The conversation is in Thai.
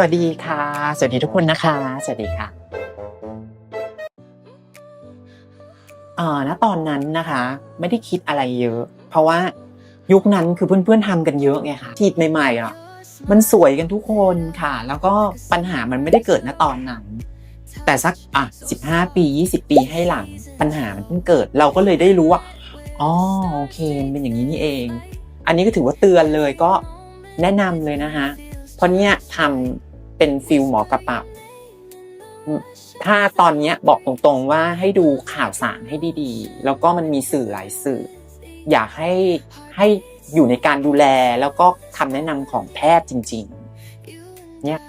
สวัสดีค่ะ สวัสดีทุกคนนะคะ สวัสดีค่ะเอ่อณตอนนั้นนะคะ ไม่ได้คิดอะไรเยอะ เพราะว่ายุคนั้นคือเพื่อนๆทำกันเยอะไงคะทีดใหม่ๆอะมันสวยกันทุกคนค่ะ แล้วก็ปัญหามันไม่ได้เกิดณตอนนั้น แต่สักอะสิบห้าปียี่สิบปีให้หลังปัญหามันเพิ่งเกิด เราก็เลยได้รู้ว่าอ๋อโอเคเป็นอย่างนี้นี่เอง อันนี้ก็ถือว่าเตือนเลยก็แนะนำเลยนะคะเพราะเนี้ยทำ เป็นฟิลหมอกระเป๋าถ้าตอนนี้บอกตรงๆว่าให้ดูข่าวสารให้ดีๆ แล้วก็มันมีสื่อหลายสื่อ อยากให้ให้อยู่ในการดูแลแล้วก็คำแนะนำของแพทย์จริง ๆ เนี่ย